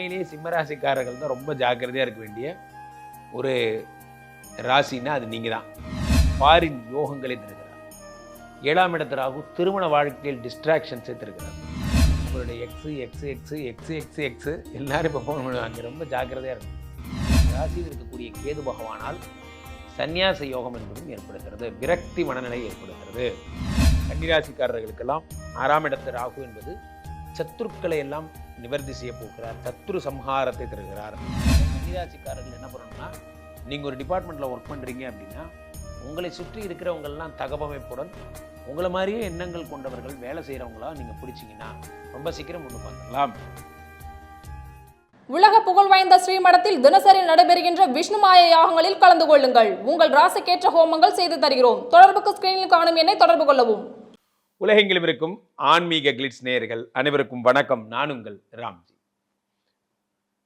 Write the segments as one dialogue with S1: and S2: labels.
S1: உண்மையிலேயே சிம்மராசிக்காரர்கள் தான் ரொம்ப ஜாக்கிரதையாக இருக்க வேண்டிய ஒரு ராசின்னா அது நீங்கள் தான். பாரின் யோகங்களை தருகிறார். ஏழாம் இடத்து ராகு திருமண வாழ்க்கையில் டிஸ்ட்ராக்ஷன்ஸை தருகிறார். உங்களுடைய ex ex ex ex ex ex எல்லாரும் இப்போ ஃபோன் பண்ணுவாங்க ரொம்ப ஜாக்கிரதையாக இருக்கும். ராசியில் இருக்கக்கூடிய கேது பகவானால் சந்நியாச யோகம் என்பதும் ஏற்படுகிறது. விரக்தி மனநிலை ஏற்படுகிறது. கன்னிராசிக்காரர்களுக்கெல்லாம் ஆறாம் இடத்து ராகு என்பது சத்துருக்களை எல்லாம் நிவர்த்தி செய்ய போகிறார் சத்ரு சம்ஹாரத்தை தருகிறார். கன்னிராசிக்காரர்கள் என்ன பண்ணணும்னா நீங்கள் ஒரு டிபார்ட்மெண்ட்டில் ஒர்க் பண்ணுறீங்க அப்படின்னா உங்களை சுற்றி இருக்கிறவங்கள்லாம் தகவமைப்புடன் உங்களை மாதிரியே எண்ணங்கள் கொண்டவர்கள் வேலை செய்கிறவங்களா நீங்கள் பிடிச்சிங்கன்னா ரொம்ப சீக்கிரம் முன்னுக்கு பார்க்கலாம்
S2: உலக புகழ் வாய்ந்த ஸ்ரீமடத்தில் தினசரி நடைபெறுகின்ற விஷ்ணு மாய யாகங்களில் கலந்து கொள்ளுங்கள். உங்கள் ராசிக்கேற்ற ஹோமங்கள் செய்து தருகிறோம். தொடர்புக்கு ஸ்கிரீனில் காணும் என்னை தொடர்பு கொள்ளவும்.
S1: உலகெங்கிலும் இருக்கும் ஆன்மீக கிளிட்ஸ் நேயர்கள் அனைவருக்கும் வணக்கம். நான் உங்கள் ராம்ஜி.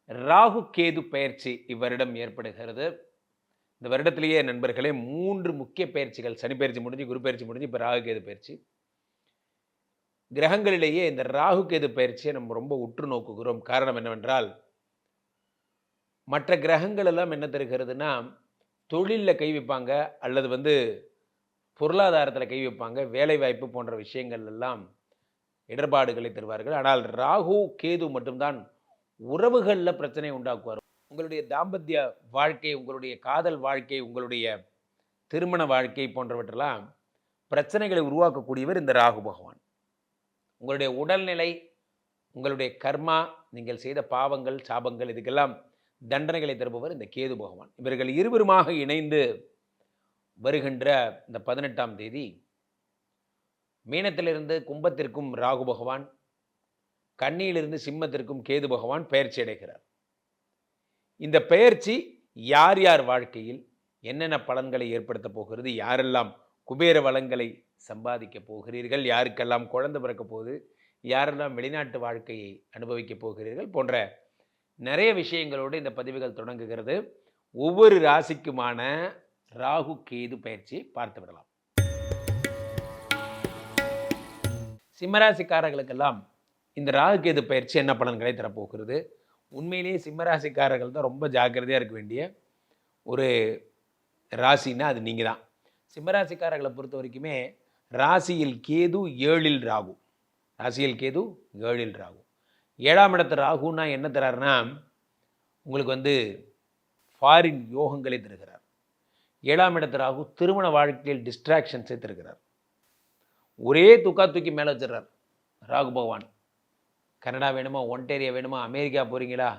S1: ராகு கேது பயிற்சி இவ்வருடம் ஏற்படுகிறது. இந்த வருடத்திலேயே நண்பர்களே மூன்று முக்கிய பயிற்சிகள் சனி பயிற்சி முடிஞ்சு குரு பயிற்சி முடிஞ்சு இப்போ ராகு கேது பயிற்சி. கிரகங்களிலேயே இந்த ராகு கேது பயிற்சியை நம்ம ரொம்ப உற்று நோக்குகிறோம். காரணம் என்னவென்றால் மற்ற கிரகங்கள் எல்லாம் என்ன தருகிறதுனா தொழிலில் கை வைப்பாங்க அல்லது வந்து பொருளாதாரத்தில் கை வைப்பாங்க. வேலைவாய்ப்பு போன்ற விஷயங்கள் எல்லாம் இடர்பாடுகளை தருவார்கள். ஆனால் ராகு கேது மட்டும்தான் உறவுகளில் பிரச்சனை உண்டாக்குவார். உங்களுடைய தாம்பத்திய வாழ்க்கை உங்களுடைய காதல் வாழ்க்கை உங்களுடைய திருமண வாழ்க்கை போன்றவற்றெல்லாம் பிரச்சனைகளை உருவாக்கக்கூடியவர் இந்த ராகு பகவான். உங்களுடைய உடல்நிலை உங்களுடைய கர்மா நீங்கள் செய்த பாவங்கள் சாபங்கள் இதுக்கெல்லாம் தண்டனைகளை தருபவர் இந்த கேது பகவான். இவர்கள் இருவருமாக இணைந்து வருகின்ற இந்த பதினெட்டாம் தேதி மீனத்திலிருந்து கும்பத்திற்கும் ராகு பகவான் கன்னியிலிருந்து சிம்மத்திற்கும் கேது பகவான் பெயர்ச்சி அடைகிறார். இந்த பெயர்ச்சி யார் யார் வாழ்க்கையில் என்னென்ன பலன்களை ஏற்படுத்த போகிறது யாரெல்லாம் குபேர வளங்களை சம்பாதிக்க போகிறீர்கள் யாருக்கெல்லாம் குழந்தை பிறக்க போகுது யாரெல்லாம் வெளிநாட்டு வாழ்க்கையை அனுபவிக்க போகிறீர்கள் போன்ற நிறைய விஷயங்களோடு இந்த பதிவுகள் தொடங்குகிறது. ஒவ்வொரு ராசிக்குமான ராகு கேது பயிற்சியை பார்த்து விடலாம். சிம்மராசிக்காரர்களுக்கெல்லாம் இந்த ராகு கேது பயிற்சி என்ன பலன்களை தரப்போகிறது? உண்மையிலேயே சிம்மராசிக்காரர்கள் தான் ரொம்ப ஜாக்கிரதையாக இருக்க வேண்டிய ஒரு ராசின்னா அது நீங்கள் தான். சிம்மராசிக்காரர்களை பொறுத்த வரைக்குமே ராசியில் கேது ஏழில் ராகு. ராசியில் கேது ஏழில் ராகு. ஏழாம் இடத்து ராகுன்னா என்ன தராருன்னா உங்களுக்கு வந்து ஃபாரின் யோகங்களை தருகிறார். ஏழாம் இடத்து ராகு திருமண வாழ்க்கையில் டிஸ்ட்ராக்ஷன் சேர்த்துருக்கிறார். ஒரே துக்கா தூக்கி மேலே வச்சிடறார். ராகு பகவான் கனடா வேணுமா ஒன்டேரியா வேணுமா அமெரிக்கா போகிறீங்களா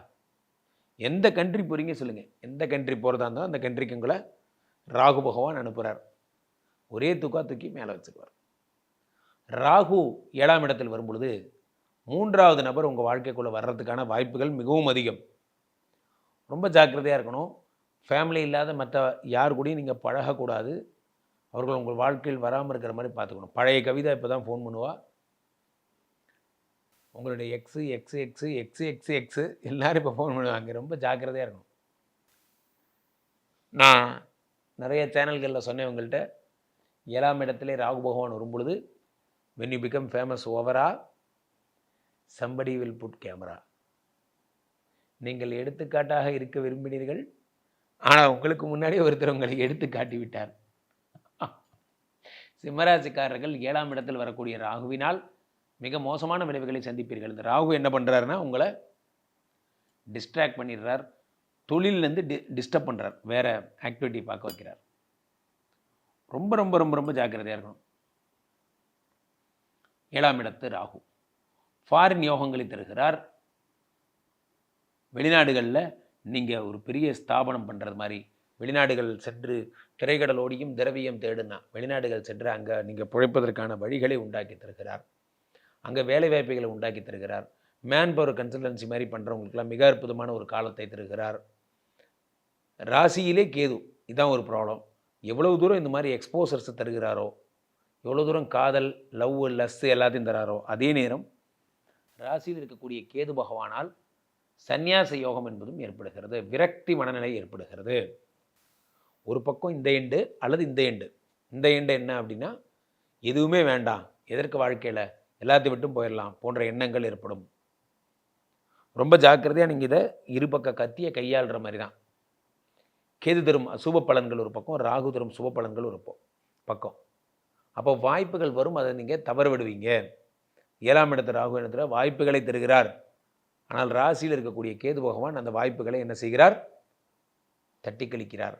S1: எந்த கண்ட்ரி போகிறீங்க சொல்லுங்கள் எந்த கண்ட்ரி போகிறதா இருந்தாலும் அந்த கண்ட்ரிக்கு உங்களை ராகு பகவான் அனுப்புகிறார் ஒரே துக்கா தூக்கி மேலே வச்சுக்குவார் ராகு ஏழாம் இடத்தில் வரும்பொழுது மூன்றாவது நபர் உங்கள் வாழ்க்கைக்குள்ளே வர்றதுக்கான வாய்ப்புகள் மிகவும் அதிகம். ரொம்ப ஜாக்கிரதையாக இருக்கணும். ஃபேமிலி இல்லாத மற்ற யார் கூடயும் நீங்கள் பழகக்கூடாது. அவர்கள் உங்கள் வாழ்க்கையில் வராமல் இருக்கிற மாதிரி பார்த்துக்கணும். பழைய கவிதா இப்போ தான் ஃபோன் பண்ணுவா. உங்களுடைய ex ex ex ex ex ex எல்லோரும் இப்போ ஃபோன் பண்ணுவாங்க. ரொம்ப ஜாக்கிரதையாக இருக்கணும். நான் நிறைய சேனல்களில் சொன்னேன் உங்கள்கிட்ட ஏழாம் இடத்திலே ராகு பகவான் வரும்பொழுது வென் யூ பிகம் ஃபேமஸ் ஓவரா சம்படி வில் புட் கேமரா நீங்கள் எடுத்துக்காட்டாக இருக்க விரும்பினீர்கள் ஆனால் உங்களுக்கு முன்னாடி ஒருத்தர் உங்களை எடுத்து காட்டி விட்டார். சிம்மராசிக்காரர்கள் ஏழாம் இடத்தில் வரக்கூடிய ராகுவினால் மிக மோசமான விளைவுகளை சந்திப்பீர்கள். இந்த ராகு என்ன பண்ணுறாருன்னா உங்களை டிஸ்ட்ராக்ட் பண்ணிடுறார். தொழிலேருந்து டி டிஸ்டர்ப் பண்ணுறார் வேறு ஆக்டிவிட்டி பார்க்க வைக்கிறார். ரொம்ப ரொம்ப ரொம்ப ரொம்ப ஜாக்கிரதையாக இருக்கணும். ஏழாம் இடத்து ராகு. ஃபாரின் யோகங்களை தருகிறார். வெளிநாடுகளில் நீங்கள் ஒரு பெரிய ஸ்தாபனம் பண்ணுறது மாதிரி வெளிநாடுகள் சென்று திரைக்கடலோடியும் திரவியம் தேடுனா வெளிநாடுகள் சென்று அங்கே நீங்கள் பிழைப்பதற்கான வழிகளை உண்டாக்கி தருகிறார். அங்கே வேலை வாய்ப்புகளை உண்டாக்கி தருகிறார். மேன் பவர் கன்சல்டன்சி மாதிரி பண்ணுறவங்களுக்குலாம் மிக அற்புதமான ஒரு காலத்தை தருகிறார். ராசியிலே கேது இதுதான் ஒரு ப்ராப்ளம் எவ்வளவு தூரம் இந்த மாதிரி எக்ஸ்போசர்ஸை தருகிறாரோ எவ்வளோ தூரம் காதல் லவ் லஸ் எல்லாத்தையும் தராரோ அதே நேரம் ராசியில் இருக்கக்கூடிய கேது பகவானால் சந்நியாச யோகம் என்பதும் ஏற்படுகிறது. விரக்தி மனநிலை ஏற்படுகிறது. ஒரு பக்கம் இந்த எண்டு அல்லது இந்த எண்டு. இந்த எண்டு என்ன அப்படின்னா எதுவுமே வேண்டாம். எதற்கு வாழ்க்கையில்? எல்லாத்தையும் விட்டும் போயிடலாம் போன்ற எண்ணங்கள் ஏற்படும். ரொம்ப ஜாக்கிரதையாக நீங்கள் இதை இருபக்க கத்தியை கையாளுற மாதிரி தான். கேது தரும் அசுப பலன்கள் ஒரு பக்கம் ராகு தரும் சுப பலன்கள் ஒரு பக்கம் பக்கம். அப்போ வாய்ப்புகள் வரும். அதை நீங்கள் தவறு விடுவீங்க ஏழாம் இடத்து ராகு இடத்துல வாய்ப்புகளை தருகிறார். ஆனால் ராசியில் இருக்கக்கூடிய கேது பகவான் அந்த வாய்ப்புகளை என்ன செய்கிறார்? தட்டி கழிக்கிறார்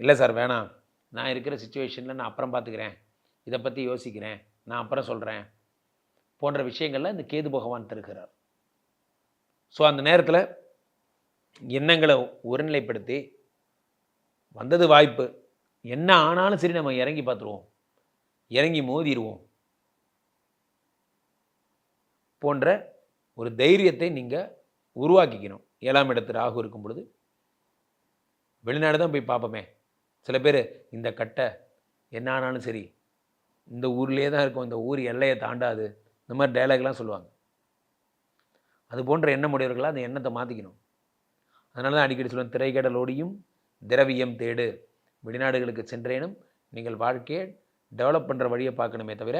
S1: இல்லை சார் வேணாம். நான் இருக்கிற சுச்சுவேஷனில் நான் அப்புறம் பார்த்துக்கிறேன். இதை பற்றி யோசிக்கிறேன். நான் அப்புறம் சொல்கிறேன் போன்ற விஷயங்களில் இந்த கேது பகவான் தருகிறார். ஸோ அந்த நேரத்தில் எண்ணங்களை ஒருநிலைப்படுத்தி வந்தது வாய்ப்பு. என்ன ஆனாலும் சரி நம்ம இறங்கி பார்த்துருவோம். இறங்கி மோதிடுவோம் போன்ற ஒரு தைரியத்தை நீங்கள் உருவாக்கிக்கணும். ஏழாம் இடத்து ராகு இருக்கும் பொழுது. வெளிநாடு தான் போய் பார்ப்போமே. சில பேர் இந்த கட்டை என்ன ஆனாலும் சரி இந்த ஊர்லேயே தான் இருக்கும் இந்த ஊர் எல்லையை தாண்டாது இந்த மாதிரி டயலாக்லாம் சொல்லுவாங்க. அது போன்ற எண்ணம் உடையவர்களாக அந்த எண்ணத்தை மாற்றிக்கணும் அதனால தான் அடிக்கடி சொல்லுவேன் திரைக்கடலோடியும் திரவியம் தேடு. வெளிநாடுகளுக்கு சென்றேனும் நீங்கள் வாழ்க்கையை டெவலப் பண்ணுற வழியை பார்க்கணுமே தவிர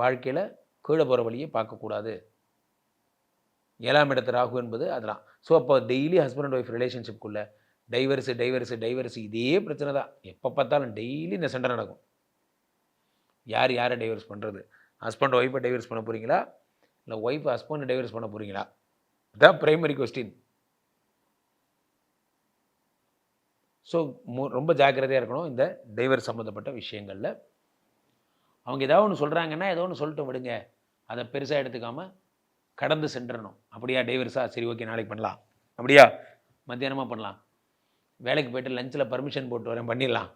S1: வாழ்க்கையில் கீழே போகிற வழியை பார்க்கக்கூடாது. ஏழாம் இடத்து ராகு என்பது அதெல்லாம். ஸோ அப்போ டெய்லி ஹஸ்பண்ட் அண்ட் ஒய்ஃப் ரிலேஷன்ஷிப்குள்ளே டைவர்ஸு டைவர்ஸு டைவர்ஸு இதே பிரச்சனை தான். எப்போ பார்த்தாலும் டெய்லி இந்த சண்டை நடக்கும். யார் யாரை டைவர்ஸ் பண்ணுறது ஹஸ்பண்ட் ஒய்ஃபை டைவர்ஸ் பண்ண போகிறீங்களா இல்லை ஒய்ஃப் ஹஸ்பண்ட் டைவர்ஸ் பண்ண போகிறீங்களா இதுதான் ப்ரைமரி கொஸ்டின் ஸோ ரொம்ப ஜாக்கிரதையாக இருக்கணும் இந்த டைவர்ஸ் சம்மந்தப்பட்ட விஷயங்களில். அவங்க ஏதாவது ஒன்று சொல்கிறாங்கன்னா ஏதோ ஒன்று சொல்லிட்டு விடுங்க. அதை பெருசாக எடுத்துக்காமல் கடந்து சென்றணும். அப்படியா டைவர்ஸா சரி? ஓகே நாளைக்கு பண்ணலாம். அப்படியா? மத்தியானமாக பண்ணலாம். வேலைக்கு போயிட்டு லஞ்சில் பர்மிஷன் போட்டு வரேன் பண்ணிடலாம்.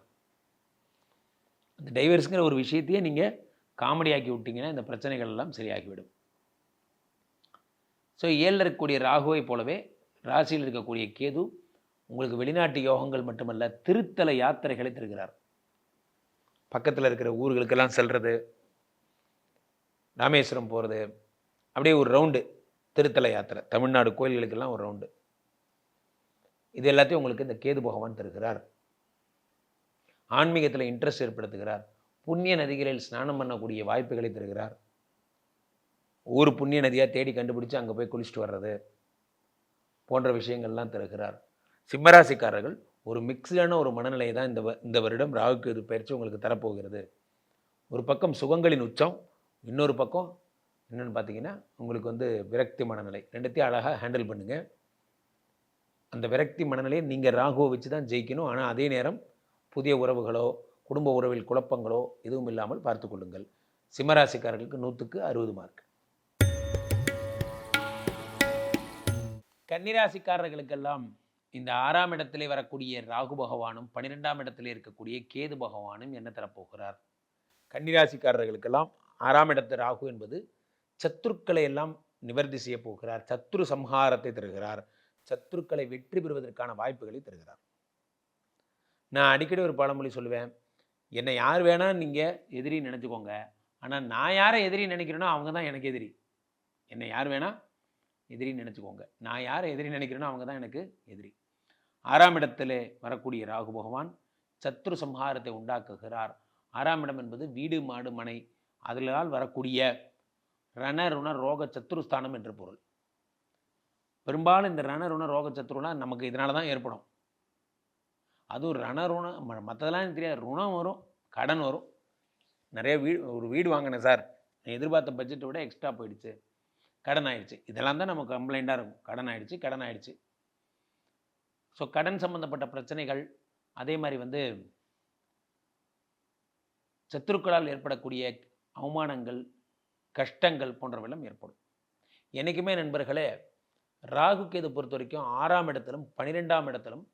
S1: அந்த டைவர்ஸுங்கிற ஒரு விஷயத்தையே நீங்கள் காமெடி ஆக்கி விட்டிங்கன்னா இந்த பிரச்சனைகள் எல்லாம் சரியாகிவிடும். ஸோ ஏழில் இருக்கக்கூடிய ராகுவை போலவே ராசியில் இருக்கக்கூடிய கேது உங்களுக்கு வெளிநாட்டு யோகங்கள் மட்டுமல்ல திருத்தல யாத்திரைகளை தருகிறார். பக்கத்தில் இருக்கிற ஊர்களுக்கெல்லாம் செல்வது ராமேஸ்வரம் போகிறது அப்படியே ஒரு ரவுண்டு. திருத்தல யாத்திரை. தமிழ்நாடு கோயில்களுக்கெல்லாம் ஒரு ரவுண்டு. இது எல்லாத்தையும் உங்களுக்கு இந்த கேது பகவான் தருகிறார். ஆன்மீகத்தில் இன்ட்ரெஸ்ட் ஏற்படுத்துகிறார். புண்ணிய நதிகளில் ஸ்நானம் பண்ணக்கூடிய வாய்ப்புகளை தருகிறார். ஊர் புண்ணிய நதியாக தேடி கண்டுபிடிச்சு அங்கே போய் குளிச்சுட்டு வர்றது போன்ற விஷயங்கள்லாம் தருகிறார். சிம்மராசிக்காரர்கள் ஒரு மிக்ஸ்டான ஒரு மனநிலையை தான் இந்த இந்த வருடம் ராகுக்கு இது பயிற்சி உங்களுக்கு தரப்போகிறது. ஒரு பக்கம் சுகங்களின் உச்சம் இன்னொரு பக்கம் என்னென்னு பார்த்தீங்கன்னா உங்களுக்கு வந்து விரக்தி மனநிலை. ரெண்டுத்தையும் அழகாக ஹேண்டில் பண்ணுங்கள் அந்த விரக்தி மனநிலையை நீங்கள் ராகுவை வச்சு தான் ஜெயிக்கணும். ஆனால் அதே நேரம் புதிய உறவுகளோ குடும்ப உறவில் குழப்பங்களோ எதுவும் இல்லாமல் பார்த்து கொள்ளுங்கள். சிம்மராசிக்காரர்களுக்கு நூற்றுக்கு அறுபது மார்க் கன்னிராசிக்காரர்களுக்கெல்லாம் இந்த ஆறாம் இடத்திலே வரக்கூடிய ராகு பகவானும் பன்னிரெண்டாம் இடத்திலே இருக்கக்கூடிய கேது பகவானும் என்ன தரப்போகிறார்? கன்னிராசிக்காரர்களுக்கெல்லாம் ஆறாம் இடத்து ராகு என்பது சத்துருக்களை எல்லாம் நிவர்த்தி செய்ய போகிறார். சத்ரு சம்ஹாரத்தை தருகிறார். சத்துருக்களை வெற்றி பெறுவதற்கான வாய்ப்புகளை தருகிறார். நான் அடிக்கடி ஒரு பழமொழி சொல்லுவேன். என்னை யார் வேணால் நீங்கள் எதிரி நினச்சிக்கோங்க. ஆனால் நான் யாரை எதிரி நினைக்கிறேனோ அவங்க தான் எனக்கு எதிரி. என்னை யார் வேணா எதிரி நினச்சிக்கோங்க. நான் யாரை எதிரி நினைக்கிறேனோ அவங்க தான் எனக்கு எதிரி. ஆறாம் இடத்திலே வரக்கூடிய ராகு பகவான் சத்ரு சம்ஹாரத்தை உண்டாக்குகிறார். ஆறாம் இடம் என்பது வீடு மாடு மனை. அதிலால் வரக்கூடிய ரணருண ரோக சத்துருஸ்தானம் என்று பொருள். பெரும்பாலும் இந்த ரணருண ரோக சத்துருலாம் நமக்கு இதனால தான் ஏற்படும். அதுவும் ரண ருணம் ம- மற்றதெல்லாம் தெரியாது. ருணம் வரும் கடன் வரும். நிறைய வீடு ஒரு வீடு வாங்கினேன் சார். எதிர்பார்த்த பட்ஜெட்டை விட எக்ஸ்ட்ரா போயிடுச்சு. கடன் ஆயிடுச்சு. இதெல்லாம் தான் நமக்கு கம்ப்ளைண்ட்டாக இருக்கும். கடன் ஆயிடுச்சு கடன் ஆயிடுச்சு. ஸோ கடன் சம்மந்தப்பட்ட பிரச்சனைகள் அதே மாதிரி வந்து சத்துருக்களால் ஏற்படக்கூடிய அவமானங்கள் கஷ்டங்கள் போன்றவெல்லாம் ஏற்படும். என்றைக்குமே நண்பர்களே ராகு கேது பொறுத்த வரைக்கும் ஆறாம் இடத்திலும் பன்னிரெண்டாம் இடத்திலும்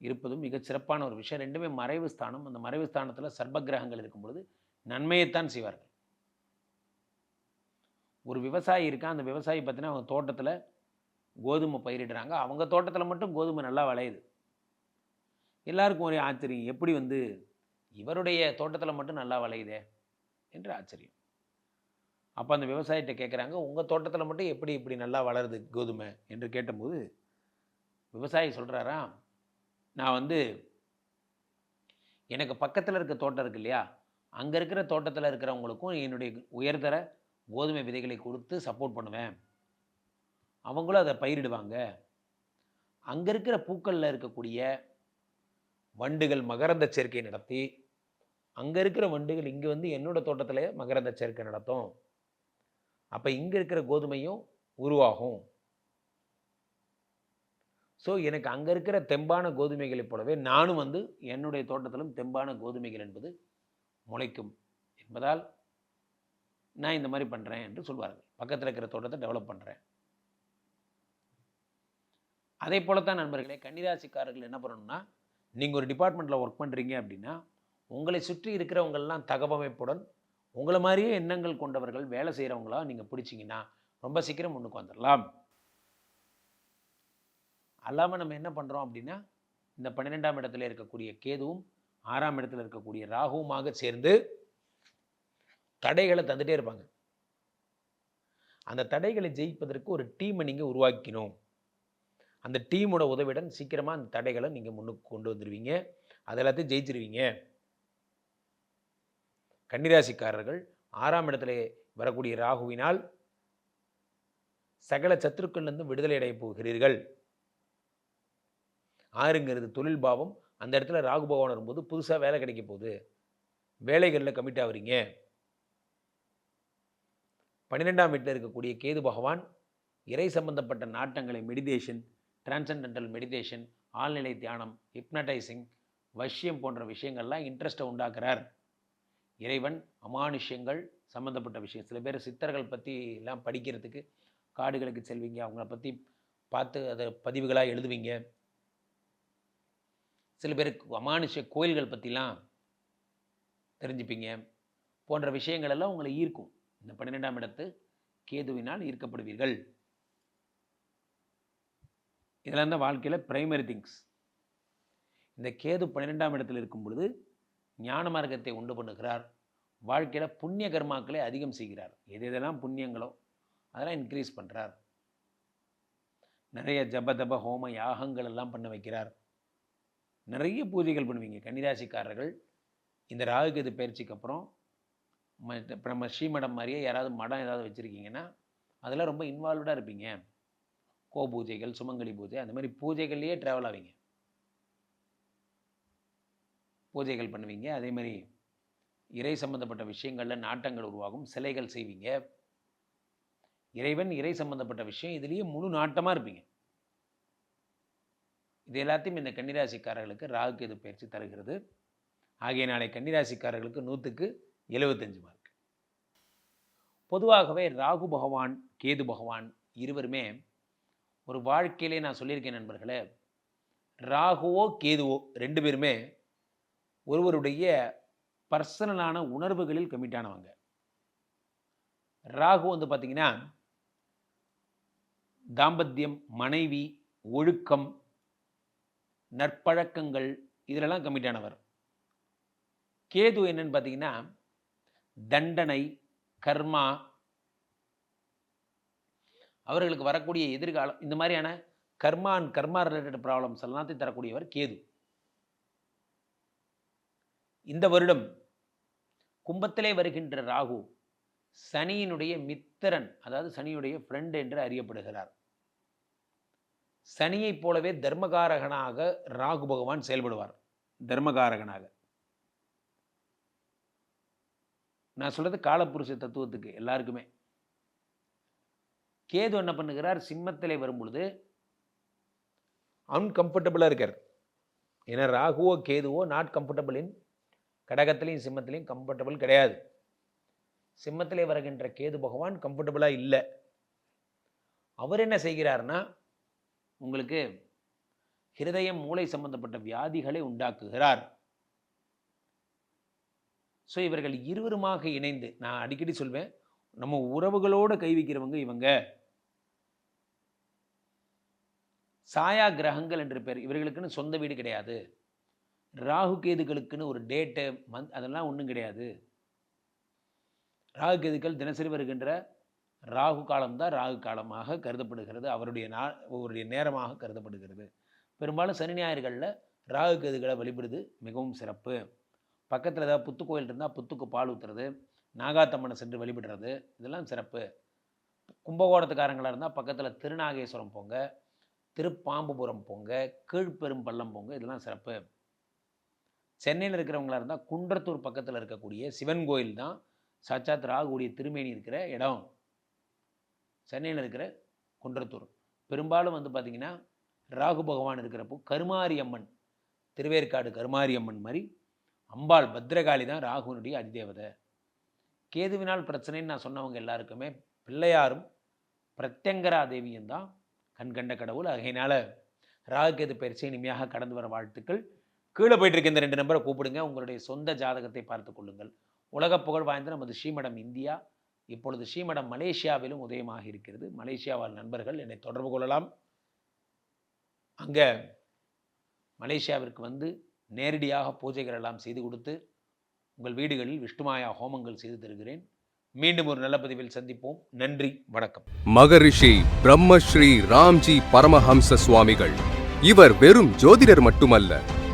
S1: இருப்பதும் மிகச் சிறப்பான ஒரு விஷயம். ரெண்டுமே மறைவு ஸ்தானம். அந்த மறைவு ஸ்தானத்தில் சர்ப கிரகங்கள் இருக்கும் பொழுது நன்மையைத்தான் செய்வார்கள். ஒரு விவசாயி இருக்கான். அந்த விவசாயி பார்த்தீங்கன்னா அவங்க தோட்டத்தில் கோதுமை பயிரிடுறாங்க. அவங்க தோட்டத்தில் மட்டும் கோதுமை நல்லா விளையுது. எல்லாருக்கும் ஒரே ஆச்சரியம். எப்படி வந்து இவருடைய தோட்டத்தில் மட்டும் நல்லா விளையுதே? என்று ஆச்சரியம். அப்போ அந்த விவசாயிகிட்ட கேட்குறாங்க உங்கள் தோட்டத்தில் மட்டும் எப்படி இப்படி நல்லா வளருது கோதுமை? என்று கேட்டபோது விவசாயி சொல்கிறாரா நான் வந்து எனக்கு பக்கத்தில் இருக்க தோட்டம் இருக்கு இல்லையா? அங்கே இருக்கிற தோட்டத்தில் இருக்கிறவங்களுக்கும் என்னுடைய உயர்தர கோதுமை விதைகளை கொடுத்து சப்போர்ட் பண்ணுவேன். அவங்களும் அதை பயிரிடுவாங்க. அங்கே இருக்கிற பூக்களில் இருக்கக்கூடிய வண்டுகள் மகரந்த சேர்க்கை நடத்தி அங்கே இருக்கிற வண்டுகள் இங்கே வந்து என்னோடய தோட்டத்தில் மகரந்த சேர்க்கை நடத்தும். அப்போ இங்கே இருக்கிற கோதுமையும் உருவாகும். ஸோ எனக்கு அங்கே இருக்கிற தெம்பான கோதுமைகளைப் போலவே நானும் வந்து என்னுடைய தோட்டத்திலும் தெம்பான கோதுமைகள் என்பது முளைக்கும் என்பதால் நான் இந்த மாதிரி பண்ணுறேன் என்று சொல்வார்கள். பக்கத்தில் இருக்கிற தோட்டத்தை டெவலப் பண்ணுறேன் அதே போல தான் நண்பர்களே கன்னிராசிக்காரர்கள் என்ன பண்ணணும்னா நீங்கள் ஒரு டிபார்ட்மெண்ட்டில் ஒர்க் பண்ணுறீங்க அப்படின்னா உங்களை சுற்றி இருக்கிறவங்கள்லாம் தகவமைப்புடன் உங்களை மாதிரியே எண்ணங்கள் கொண்டவர்கள் வேலை செய்கிறவங்களா நீங்கள் பிடிச்சிங்கன்னா ரொம்ப சீக்கிரம் முன்னுக்கு வந்துடலாம் அல்லாமல் நம்ம என்ன பண்ணுறோம் அப்படின்னா இந்த பன்னிரெண்டாம் இடத்துல இருக்கக்கூடிய கேதுவும் ஆறாம் இடத்துல இருக்கக்கூடிய ராகுவுமாக சேர்ந்து தடைகளை தந்துட்டே இருப்பாங்க. அந்த தடைகளை ஜெயிப்பதற்கு ஒரு டீமை நீங்கள் உருவாக்கணும் அந்த டீமோட உதவியுடன் சீக்கிரமாக அந்த தடைகளை நீங்கள் முன்னுக்கு கொண்டு வந்துடுவீங்க அது எல்லாத்தையும் ஜெயிச்சிருவீங்க. கன்னிராசிக்காரர்கள் ஆறாம் இடத்துல வரக்கூடிய ராகுவினால் சகல சத்துருக்கள்லேருந்து விடுதலை அடைய போகிறீர்கள். ஆறுங்கிறது தொழில் பாவம். அந்த இடத்துல ராகு பகவான் வரும்போது புதுசாக வேலை கிடைக்க போகுது. வேலைகளில் கமிட் ஆகுறீங்க பன்னிரெண்டாம் வீட்டில் இருக்கக்கூடிய கேது பகவான் இறை சம்பந்தப்பட்ட நாட்டங்களை மெடிடேஷன் டிரான்சென்டென்டல் மெடிடேஷன் ஆழ்நிலை தியானம் ஹிப்னடைசிங் வஷ்யம் போன்ற விஷயங்கள்லாம் இன்ட்ரெஸ்ட்டை உண்டாக்குறார். இறைவன் அமானுஷ்யங்கள் சம்மந்தப்பட்ட விஷயம். சில பேர் சித்தர்கள் பற்றி எல்லாம் படிக்கிறதுக்கு காடுகளுக்கு செல்வீங்க. அவங்கள பற்றி பார்த்து அதை பதிவுகளாக எழுதுவீங்க. சில பேருக்கு அமானுஷ்ய கோயில்கள் பற்றிலாம் தெரிஞ்சுப்பீங்க. போன்ற விஷயங்கள் எல்லாம் உங்களை ஈர்க்கும். இந்த பன்னிரெண்டாம் இடத்து கேதுவினால் ஈர்க்கப்படுவீர்கள். இதெல்லாம் தான் வாழ்க்கையில் ப்ரைமரி திங்ஸ் இந்த கேது பன்னிரெண்டாம் இடத்தில் இருக்கும் பொழுது ஞான மார்க்கத்தை உண்டு பண்ணுகிறார். வாழ்க்கையில் புண்ணிய கர்மாக்களை அதிகம் செய்கிறார். எது எதெல்லாம் புண்ணியங்களோ அதெல்லாம் இன்க்ரீஸ் பண்ணுறார் நிறைய ஜப தப ஹோம யாகங்கள் எல்லாம் பண்ண வைக்கிறார். நிறைய பூஜைகள் பண்ணுவீங்க. கன்னிராசிக்காரர்கள் இந்த ராகுகேது பயிற்சிக்கு அப்புறம் ம- ஸ்ரீ நம்ம ஸ்ரீமடம் மாதிரியே யாராவது மடம் ஏதாவது வச்சுருக்கீங்கன்னா அதெல்லாம் ரொம்ப இன்வால்வ்டாக இருப்பீங்க. கோ பூஜைகள் சுமங்கலி பூஜை அந்த மாதிரி பூஜைகள்லேயே ட்ராவல் ஆவீங்க. பூஜைகள் பண்ணுவீங்க. அதே மாதிரி இறை சம்பந்தப்பட்ட விஷயங்களில் நாட்டங்கள் உருவாகும். சிலைகள் செய்வீங்க. இறைவன் இறை சம்பந்தப்பட்ட விஷயம். இதுலேயே முழு நாட்டமாக இருப்பீங்க. இது எல்லாத்தையும் இந்த கன்னிராசிக்காரர்களுக்கு ராகுக்கு இது பயிற்சி தருகிறது. ஆகிய நாளை கன்னிராசிக்காரர்களுக்கு நூற்றுக்கு எழுபத்தஞ்சு மார்க் பொதுவாகவே ராகு பகவான் கேது பகவான் இருவருமே ஒரு வாழ்க்கையிலே நான் சொல்லியிருக்கேன் நண்பர்களே ராகுவோ கேதுவோ ரெண்டு பேருமே ஒருவருடைய பர்சனலான உணர்வுகளில் கமிட் ஆனவங்க. ராகு வந்து பார்த்தீங்கன்னா தாம்பத்தியம் மனைவி ஒழுக்கம் நற்பழக்கங்கள் இதிலெல்லாம் கமிட் ஆனவர். கேது என்னன்னு பார்த்தீங்கன்னா தண்டனை கர்மா அவர்களுக்கு வரக்கூடிய எதிர்காலம் இந்த மாதிரியான karma and karma related problems எல்லாத்தையும் தரக்கூடியவர் கேது. இந்த வருடம் கும்பத்திலே வருகின்ற ராகு சனியினுடைய மித்திரன் அதாவது சனியுடைய ஃப்ரெண்ட் என்று அறியப்படுகிறார். சனியைப் போலவே தர்மகாரகனாக ராகு பகவான் செயல்படுவார். தர்மகாரகனாக. நான் சொல்கிறது காலப்புருஷ தத்துவத்துக்கு எல்லாருக்குமே. கேது என்ன பண்ணுகிறார்? சிம்மத்திலே வரும்பொழுது அன்கம்ஃபர்டபுளாக இருக்கார். ஏன்னா ராகுவோ கேதுவோ நாட் கம்ஃபர்டபுள் இன் கடகத்திலையும் சிம்மத்திலையும் கம்ஃபர்டபுள் கிடையாது. சிம்மத்திலே வருகின்ற கேது பகவான் கம்ஃபர்டபுளாக இல்லை. அவர் என்ன செய்கிறார்னா உங்களுக்கு ஹிருதயம் மூளை சம்பந்தப்பட்ட வியாதிகளை உண்டாக்குகிறார். ஸோ இவர்கள் இருவருமாக இணைந்து நான் அடிக்கடி சொல்வேன் நம்ம உறவுகளோடு கை வைக்கிறவங்க இவங்க. சாயா கிரகங்கள் என்று பேர் இவர்களுக்குன்னு சொந்த வீடு கிடையாது. ராகு கேதுகளுக்குன்னு ஒரு டேட்டு மந்த் அதெல்லாம் ஒன்றும் கிடையாது. ராகு கேதுக்கள் தினசரி வருகின்ற ராகு காலம்தான் ராகு காலமாக கருதப்படுகிறது. அவருடைய நா அவருடைய நேரமாக கருதப்படுகிறது. பெரும்பாலும் சனி ஞாயிறுகளில் ராகு கேதுகளை வழிபடுது. மிகவும் சிறப்பு. பக்கத்தில் ஏதாவது புத்து கோயில் இருந்தால் புத்துக்கு பால் ஊற்றுறது நாகாத்தம்மனை சென்று வழிபடுறது இதெல்லாம் சிறப்பு. கும்பகோணத்துக்காரங்களாக இருந்தால் பக்கத்தில் திருநாகேஸ்வரம் போங்க திருப்பாம்புபுரம் போங்க கீழ்பெரும்பள்ளம் போங்க இதெல்லாம் சிறப்பு. சென்னையில் இருக்கிறவங்களா இருந்தால் குன்றத்தூர் பக்கத்தில் இருக்கக்கூடிய சிவன் கோயில் தான் சாட்சாத் ராகுடைய திருமேனி இருக்கிற இடம். சென்னையில் இருக்கிற குன்றத்தூர். பெரும்பாலும் வந்து பார்த்திங்கன்னா ராகு பகவான் இருக்கிறப்போ கருமாரி அம்மன் திருவேற்காடு கருமாரி அம்மன் மாதிரி அம்பாள் பத்ரகாளி தான் ராகுனுடைய அதிதேவதை. கேதுவினால் பிரச்சனைன்னு நான் சொன்னவங்க எல்லாருக்குமே பிள்ளையாரும் பிரத்யங்கரா தேவியும் தான் கண்கண்ட கடவுள். ஆகையினால் ராகு கேது பயிற்சி இனிமையாக கடந்து வர வாழ்த்துக்கள். கீழே போயிட்டு இருக்க இந்த ரெண்டு நம்பரை கூப்பிடுங்க. உங்களுடைய சொந்த ஜாதகத்தை பார்த்து கொள்ளுங்கள். உலகப் புகழ் வாய்ந்த நமது ஸ்ரீமடம் இந்தியா. இப்பொழுது ஸ்ரீமடம் மலேசியாவிலும் உதயமாக இருக்கிறது. மலேசியாவால் நண்பர்கள் என்னை தொடர்பு கொள்ளலாம். அங்கே மலேசியாவிற்கு வந்து நேரடியாக பூஜைகள் எல்லாம் செய்து கொடுத்து உங்கள் வீடுகளில் விஷ்ணுமாயா ஹோமங்கள் செய்து தருகிறேன். மீண்டும் ஒரு நல்ல பதிவில் சந்திப்போம். நன்றி வணக்கம்.
S3: மகரிஷி பிரம்மஸ்ரீ ராம்ஜி பரமஹம்ச சுவாமிகள். இவர் வெறும் ஜோதிடர் மட்டுமல்ல